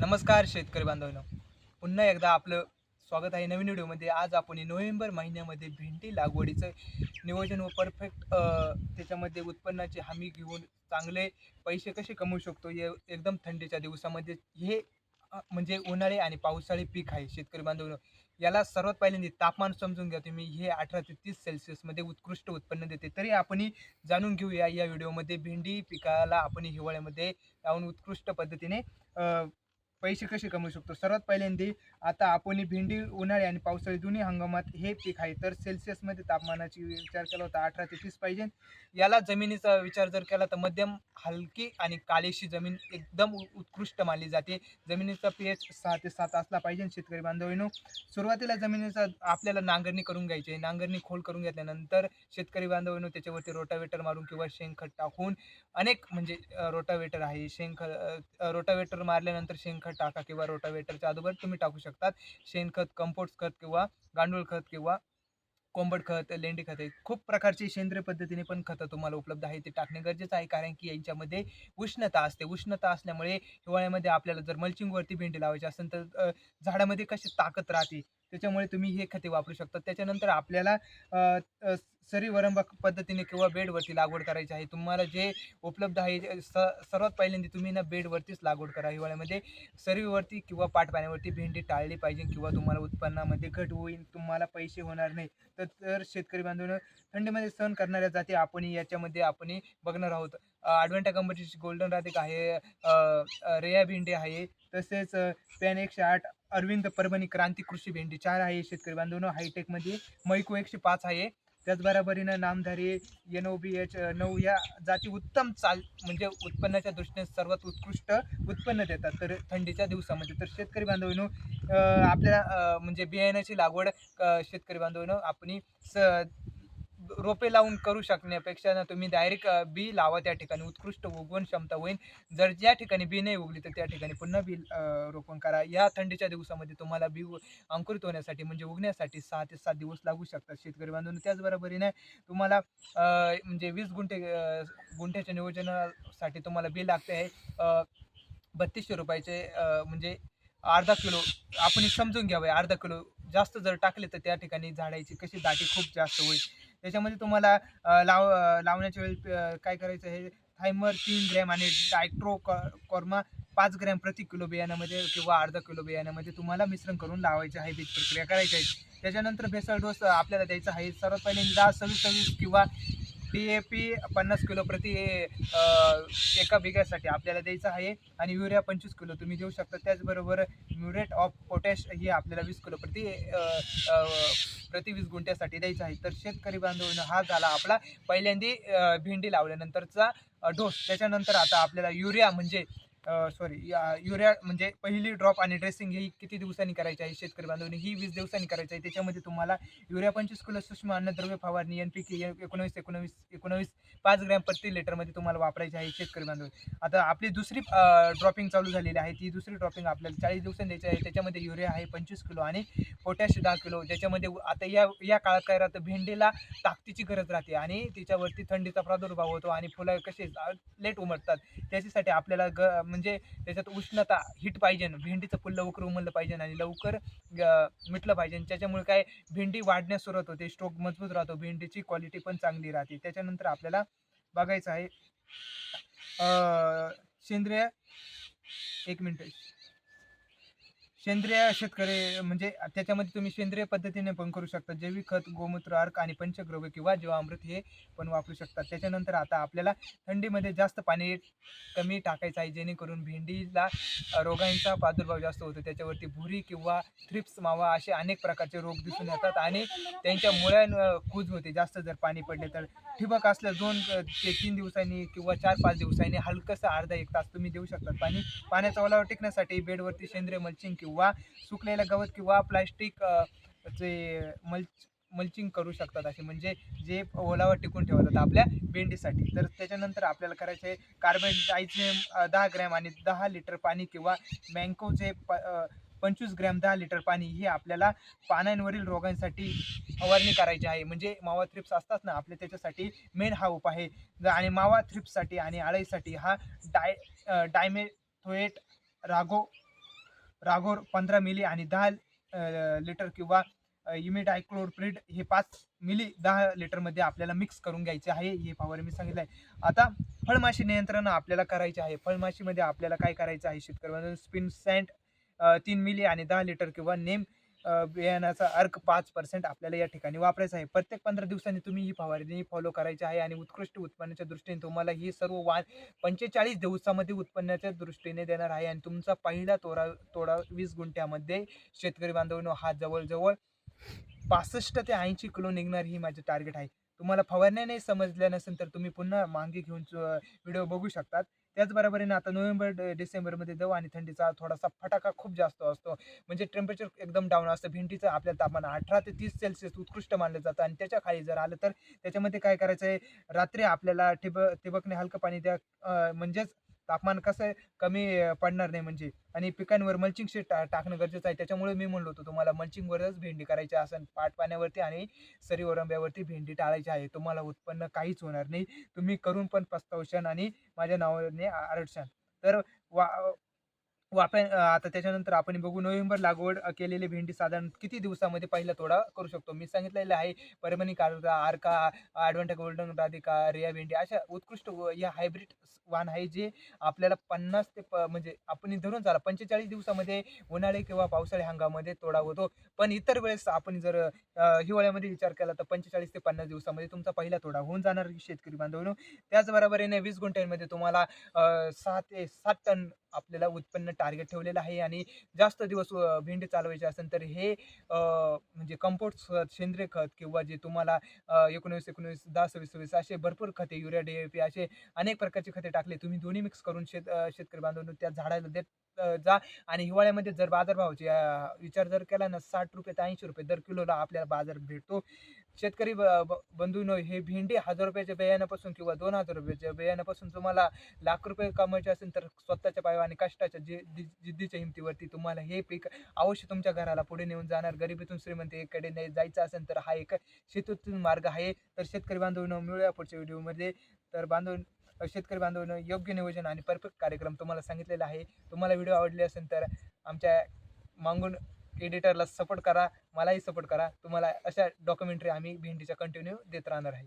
नमस्कार शेतकरी बांधवांनो. पुन्हा एकदा आपलं स्वागत आहे नवीन व्हिडिओमध्ये. आज आपण नोव्हेंबर महिन्यामध्ये भेंडी लागवडीचं नियोजन व परफेक्ट त्याच्यामध्ये उत्पन्नाची हमी घेऊन चांगले पैसे कसे कमवू शकतो हे एकदम थंडीच्या दिवसामध्ये हे म्हणजे उन्हाळी आणि पावसाळी पीक आहे शेतकरी बांधवांनो. याला सर्वात पहिल्यांदा तापमान समजून घ्या तुम्ही. हे अठरा ते तीस सेल्सिअसमध्ये उत्कृष्ट उत्पन्न देते. तरी आपण जाणून घेऊया या व्हिडिओमध्ये भेंडी पिकाला आपण हिवाळ्यामध्ये लावून उत्कृष्ट पद्धतीने पैसे कसे कमवू शकतो? सर्वात पहिल्यांदा आता आपण भेंडी उन्हाळी आणि पावसाळी दोन्ही हंगामात हे पीक आहे. तर सेल्सिअसमध्ये तापमानाची विचार केला होता अठरा ते तीस पाहिजे. याला जमिनीचा विचार जर केला तर मध्यम हलकी आणि काळीशी जमीन एकदम उत्कृष्ट मानली जाते. जमिनीचा पी एच सहा ते सात असला पाहिजे शेतकरी बांधवांनो. सुरुवातीला जमिनीचा आपल्याला नांगरणी करून घ्यायची आहे. नांगरणी खोल करून घेतल्यानंतर शेतकरी बांधवांनो त्याच्यावरती रोटावेटर मारून किंवा शेणखत टाकून अनेक म्हणजे रोटावेटर आहे. शेणखत रोटावेटर मारल्यानंतर शेणखत टाका किंवा रोटावेटरच्या अगोदर तुम्ही टाकू शकतात. शेणखत कंपोस्ट खत किंवा गांडूळ खत किंवा कोंबड खत लेंडी खत आहे खूप प्रकारची सेंद्रिय पद्धतीने पण खतं तुम्हाला उपलब्ध आहे ते टाकणे गरजेचं आहे कारण की यांच्यामध्ये उष्णता असते. उष्णता असल्यामुळे हिवाळ्यामध्ये आपल्याला जर मल्चिंगवरती भेंडी लावायची असेल तर झाडामध्ये कशी ताकद राहते त्याच्यामुळे तुम्ही हे खते वापरू शकता. त्याच्यानंतर आपल्याला सरी वरंबा पद्धतीने किंवा बेडवरती लागवड करायची आहे. तुम्हाला जे उपलब्ध आहे जे स सर्वात पहिल्यांदा तुम्ही ना बेडवरतीच लागवड करा. हिवाळ्यामध्ये सरीवरती किंवा पाटपाण्यावरती भेंडी टाळली पाहिजे किंवा तुम्हाला उत्पन्नामध्ये घट होईल तुम्हाला पैसे होणार नाही. तर तर शेतकरी बांधवांनो थंडीमध्ये सहन करणाऱ्या जाती आपण याच्यामध्ये आपण बघणार आहोत. ॲडव्हेंटा कंपनीची गोल्डन राधिक आहे रेया भेंडी आहे. तसेच पॅन एकशे आठ अरविंद परभणी क्रांती कृषी भेंडी. चार आहे शेतकरी बांधवांनो हायटेकमध्ये मैको एकशे पाच आहे. त्याचबरोबरीनं नामधारी एन ओ बी एच नऊ या जाती उत्तम चाल म्हणजे उत्पन्नाच्या दृष्टीने सर्वात उत्कृष्ट उत्पन्न देतात. तर थंडीच्या दिवसामध्ये तर शेतकरी बांधवांनो आपल्या म्हणजे बियाण्याची लागवड शेतकरी बांधवांनो आपण स रोपे लावून करू शकण्यापेक्षा ना तुम्ही डायरेक्ट बी लावा त्या ठिकाणी. उत्कृष्ट उगवण क्षमता होईल जर ज्या ठिकाणी बी नाही उगली तर त्या ठिकाणी पुन्हा बी रोपण करा. या थंडीच्या दिवसामध्ये तुम्हाला बी अंकुरित होण्यासाठी म्हणजे उगण्यासाठी सहा ते सात दिवस लागू शकतात शेतकरी बांधून त्याचबरोबरीने तुम्हाला म्हणजे वीस गुंठे गुंठ्याच्या नियोजनासाठी तुम्हाला बी लागते आहे. बत्तीसशे रुपयाचे म्हणजे अर्धा किलो आपण समजून घ्यावे अर्धा किलो जास्त जर टाकले तर त्या ठिकाणी झाडाची कशी दाटी खूप जास्त होईल. त्याच्यामध्ये तुम्हाला लाव लावण्याच्या वेळी काय करायचं आहे थायमर तीन ग्रॅम आणि डायट्रो कॉर्मा पाच ग्रॅम प्रति किलो बियाण्यामध्ये किंवा अर्धा किलो बियाण्यामध्ये तुम्हाला मिश्रण करून लावायचे आहे बीज प्रक्रिया करायची आहे. त्याच्यानंतर भेसळ डोस आपल्याला द्यायचा आहे. सर्वात पहिले दहा सव्वीस सव्वीस किंवा डी ए पी पन्नास किलो प्रति एका बिघ्यासाठी आपल्याला द्यायचं आहे. आणि युरिया पंचवीस किलो तुम्ही देऊ शकता. त्याचबरोबर म्युरेट ऑफ पोटॅश हे आपल्याला वीस किलो प्रति प्रति वीस गुंठ्यासाठी द्यायचं आहे. तर शेतकरी बांधवांना हा झाला आपला पहिल्यांदी भेंडी लावल्यानंतरचा डोस. त्याच्यानंतर आता आपल्याला युरिया म्हणजे सॉरी युरिया म्हणजे पहिली ड्रॉप आणि ड्रेसिंग ही किती दिवसांनी करायची आहे शेतकरी बांधवांनी? ही वीस दिवसांनी करायची आहे. त्याच्यामध्ये तुम्हाला युरिया पंचवीस किलो सूक्ष्म अन्नद्रव्य फवारणी एन पी के एकोणवीस एकोणवीस एकोणवीस पाच ग्रॅम प्रति लिटरमध्ये तुम्हाला वापरायची आहे शेतकरी बांधव. आता आपली दुसरी ड्रॉपिंग चालू झालेली आहे. ती दुसरी ड्रॉपिंग आपल्याला चाळीस दिवसांनी द्यायची आहे. त्याच्यामध्ये युरिया आहे पंचवीस किलो आणि पोटॅश दहा किलो. ज्याच्यामध्ये आता या या काळात काय राहतं भेंडीला ताकदीची गरज राहते आणि त्याच्यावरती थंडीचा प्रादुर्भाव होतो आणि फुलं कसे लेट उमटतात. त्याच्यासाठी आपल्याला ग म्हणजे त्याच्यात उष्णता हिट पाहिजे भेंडीचं फुल लवकर उमललं पाहिजे आणि लवकर मिटलं पाहिजे त्याच्यामुळे काय भेंडी वाढण्यास सुरुवात होते स्ट्रोक मजबूत राहतो भेंडीची क्वालिटी पण चांगली राहते. त्याच्यानंतर आपल्याला बघायचं आहे सेंद्रिय एक मिनिट. सेंद्रिय शेतकरी म्हणजे त्याच्यामध्ये तुम्ही सेंद्रिय पद्धतीने पण करू शकता. जैविक खत गोमूत्र अर्क आणि पंचग्रव्य किंवा जीवामृत हे पण वापरू शकतात त्याच्यानंतर आता आपल्याला थंडीमध्ये जास्त पाणी कमी टाकायचं आहे जेणेकरून भेंडीला रोगांचा प्रादुर्भाव जास्त होतो. त्याच्यावरती भुरी किंवा थ्रिप्स मावा असे अनेक प्रकारचे रोग दिसून येतात आणि त्यांच्या मुळ्यां कूज होते. जास्त जर पाणी पडले तर ठिबक असल्या दोन ते तीन दिवसांनी किंवा चार पाच दिवसांनी हलकंसं अर्धा एक तास तुम्ही देऊ शकतात पाणी पाण्याचा ओलावा टिकण्यासाठी बेडवरती सेंद्रिय मल्चिंग किंवा किंवा सुकलेलं गवत किंवा प्लास्टिक जे मल्च मल्चिंग करू शकतात असे. म्हणजे जे ओलावा टिकून ठेवतात आपल्या भेंडीसाठी. तर त्याच्यानंतर आपल्याला करायचे आहे कार्बन डायझियम दहा ग्रॅम आणि दहा लिटर पाणी किंवा मँकोचे प पंचवीस ग्रॅम दहा लिटर पाणी हे आपल्याला पानांवरील रोगांसाठी फवारणी करायची आहे. म्हणजे मावा थ्रिप्स असतात ना आपल्या त्याच्यासाठी मेन हा उपाय आहे. आणि मावा थ्रिप्ससाठी आणि आळीसाठी हा डाय डायमेथोएट रागो रागोर पंधरा मिली आणि दहा लिटर किंवा इमिडायक्लोरप्रिड हे पाच मिली दहा लिटरमध्ये आपल्याला मिक्स करून घ्यायचे आहे हे पावर मी सांगितलं आहे आता फळमाशी नियंत्रण आपल्याला करायचे आहे. फळमाशीमध्ये आपल्याला काय करायचं आहे? शेतकऱ्यांना स्पिन सँड तीन मिली आणि दहा लिटर किंवा नेम बियाण्याचा अर्क पाच पर्सेंट आपल्याला या ठिकाणी वापरायचा आहे. प्रत्येक पंधरा दिवसांनी तुम्ही ही फवारणी फॉलो करायची आहे आणि उत्कृष्ट उत्पन्नाच्या दृष्टीने तुम्हाला ही सर्व वाण पंचेचाळीस दिवसामध्ये उत्पन्नाच्या दृष्टीने देणार आहे. आणि तुमचा पहिला तोरा तोडा वीस गुंठ्यामध्ये शेतकरी बांधवांनो हा जवळजवळ पासष्ट ते ऐंशी किलो निघणार ही माझे टार्गेट आहे. तुम्हाला फवारण्या नाही समजल्या नसेल तर तुम्ही पुन्हा मागे घेऊन व्हिडिओ बघू शकतात. त्याचबरोबरीने आता नोव्हेंबर डिसेंबरमध्ये दव आणि थंडीचा थोडासा फटाका खूप जास्त असतो. म्हणजे टेम्परेचर एकदम डाऊन असतं. भिंतीचं आपल्या तापमान अठरा ते तीस सेल्सिअस उत्कृष्ट मानलं जातं. आणि त्याच्याखाली जर आलं तर त्याच्यामध्ये काय करायचं आहे रात्री आपल्याला ठिबक ठिबकने हलकं पाणी द्या म्हणजेच तापमान कसं आहे, कमी पडणार नाही म्हणजे. आणि पिकांवर मल्चिंग शीट टा टाकणं गरजेचं आहे. त्याच्यामुळे मी म्हणलो होतो तुम्हाला मल्चिंगवरच भेंडी करायची असेल पाट पाण्यावरती आणि सरी ओरंब्यावरती भेंडी टाळायची आहे. तुम्हाला उत्पन्न काहीच होणार नाही. तुम्ही करून पण पस्तावशान आणि माझ्या नावाने आरडशान. तर वा वापे आता त्याच्यानंतर आपण बघू नोव्हेंबर लागवड केलेली भेंडी साधारण किती दिवसामध्ये पहिला तोडा करू शकतो? मी सांगितलेलं आहे परभणी कारका आरका ॲडव्हान्टा गोल्डन राधिका रिया भेंडी अशा उत्कृष्ट व- या हायब्रिड वाण आहे जे आपल्याला पन्नास ते प म्हणजे आपण धरून चाला पंचेचाळीस दिवसामध्ये उन्हाळी किंवा पावसाळी हंगामामध्ये तोडा होतो. पण इतर वेळेस आपण जर हिवाळ्यामध्ये विचार केला तर पंचेचाळीस ते पन्नास दिवसामध्ये तुमचा पहिला तोडा होऊन जाणार शेतकरी बांधवांनो. त्याचबरोबरीने वीस गुंठ्यांमध्ये तुम्हाला सहा ते सात टन आपल्याला उत्पन्न टार्गेट ठेवलेलं आहे आणि जास्त दिवस भेंडी चालवायची असेल तर हे म्हणजे कंपोस्ट खत सेंद्रिय खत किंवा जे तुम्हाला एकोणीस एकोणवीस दहा सव्वीस सव्वीस असे भरपूर खते युरिया डी ए पी असे अनेक प्रकारचे खते टाकले. तुम्ही दोन्ही मिक्स करून शेत शेतकरी बांधून त्या झाडाला देत जा आणि हिवाळ्यामध्ये जर बाजारभावाचे विचार जर केला ना साठ रुपये ते ऐंशी रुपये दर किलोला आपल्याला बाजार भेटतो. शेतकरी ब- बंधूंनो हे भेंडी हजार रुपयाच्या बियाण्यापासून किंवा दोन हजार रुपयाच्या बियाण्यापासून तुम्हाला लाख रुपये कमवायचे असेल तर स्वतःच्या पायावर आणि कष्टाच्या जे जिद्दीच्या हिमतीवरती तुम्हाला हे पीक अवश्य तुमच्या घराला पुढे नेऊन जाणार. गरिबीतून श्रीमंतीकडे नाही जायचं असेल तर हा एक शेतीतून मार्ग आहे. तर शेतकरी बांधवांनो मिळूया पुढच्या व्हिडिओमध्ये. तर बांधव शेतकरी बांधवांनो योग्य नियोजन आणि परफेक्ट कार्यक्रम तुम्हाला सांगितलेला आहे. तुम्हाला व्हिडिओ आवडले असेल तर आमच्या मागून एडिटरला सपोर्ट करा मलाही सपोर्ट करा. तुम्हाला अशा डॉक्युमेंटरी आम्ही भेंडीच्या कंटिन्यू देत राहणार आहे.